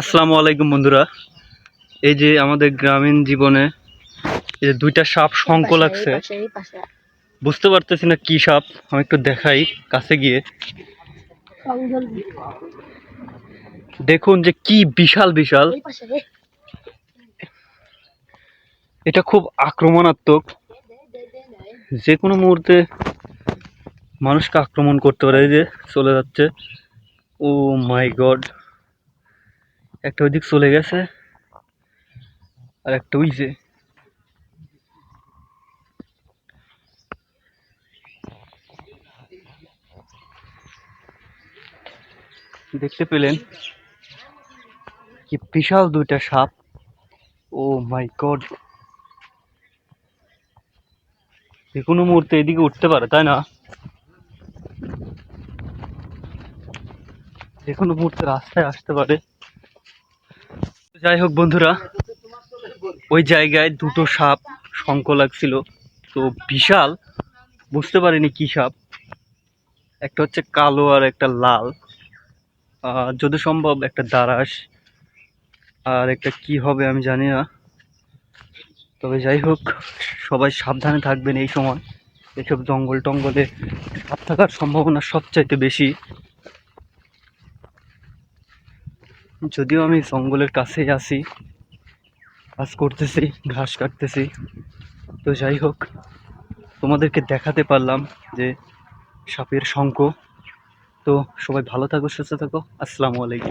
আসসালামু আলাইকুম বন্ধুরা। এই যে আমাদের গ্রামীণ জীবনে এই যে দুইটা সাপ শঙ্ক লাগছে। বুঝতে পারতেছি না কি সাপ আমি একটু দেখাই কাছে গিয়ে। দেখুন যে কি বিশাল বিশাল। এটা খুব আক্রমণাত্মক। যে কোনো মুহূর্তে মানুষকে আক্রমণ করতে পারে। এই যে চলে যাচ্ছে। ও মাই গড একটা ওইদিক চলে গেছে, আর একটা যে। দেখতে পেলেন কি বিশাল দুইটা সাপ। Oh my God. যে কোনো মুহূর্তে এদিকে উঠতে পারে, তাই না? যে কোনো মুহূর্তে রাস্তায় আসতে পারে। যাই হোক বন্ধুরা, ওই জায়গায় দুটো সাপ শঙ্খ লাগছিল। তো বিশাল, বুঝতে পারিনি কি সাপ। একটা হচ্ছে কালো আর একটা লাল। আর যদি সম্ভব একটা দারাস আর একটা কি হবে আমি জানি না। তবে যাই হোক, সবাই সাবধানে থাকবেন এই সময়। এসব জঙ্গল টঙ্গলে সাপ থাকার সম্ভাবনা সবচাইতে বেশি। যদিও আমি জঙ্গলের কাছে আসি কাজ করতেছি, ঘাস কাটতেছি। তো যাই হোক, তোমাদেরকে দেখাতে পারলাম যে সাপের শঙ্খ। তো সবাই ভালো থাকো, সুস্থ থাকো। আসসালামু আলাইকুম।